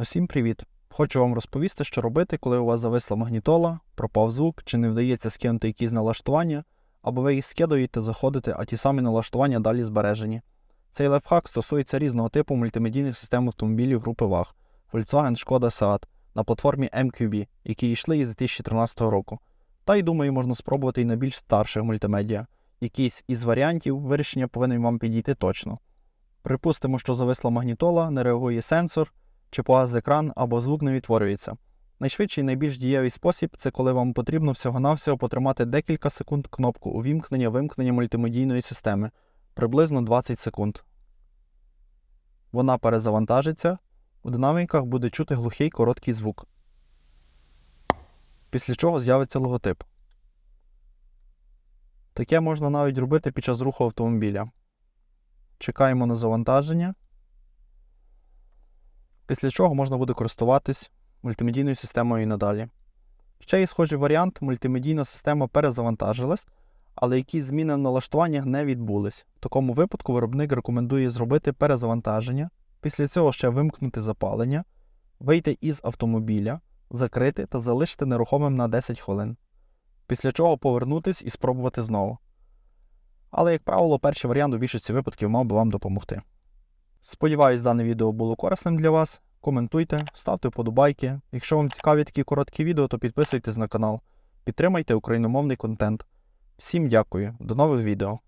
Усім привіт! Хочу вам розповісти, що робити, коли у вас зависла магнітола, пропав звук, чи не вдається скинути якісь налаштування, або ви їх скидуєте, заходите, а ті самі налаштування далі збережені. Цей лайфхак стосується різного типу мультимедійних систем автомобілів групи VAG Volkswagen, Škoda, Seat на платформі MQB, які йшли із 2013 року. Та й думаю, можна спробувати і на більш старших мультимедіа. Якийсь із варіантів вирішення повинен вам підійти точно. Припустимо, що зависла магнітола, не реагує сенсор, чи погас екран або звук не відтворюється. Найшвидший і найбільш дієвий спосіб це коли вам потрібно всього-навсього потримати декілька секунд кнопку увімкнення-вимкнення мультимедійної системи приблизно 20 секунд. Вона перезавантажиться, у динаміках буде чути глухий короткий звук. Після чого з'явиться логотип. Таке можна навіть робити під час руху автомобіля. Чекаємо на завантаження. Після чого можна буде користуватись мультимедійною системою і надалі. Ще є схожий варіант: мультимедійна система перезавантажилась, але якісь зміни в налаштуваннях не відбулись. В такому випадку виробник рекомендує зробити перезавантаження, після цього ще вимкнути запалення, вийти із автомобіля, закрити та залишити нерухомим на 10 хвилин. Після чого повернутись і спробувати знову. Але, як правило, перший варіант у більшості випадків мав би вам допомогти. Сподіваюсь, дане відео було корисним для вас. Коментуйте, ставте вподобайки. Якщо вам цікаві такі короткі відео, то підписуйтесь на канал. Підтримайте україномовний контент. Всім дякую, до нових відео.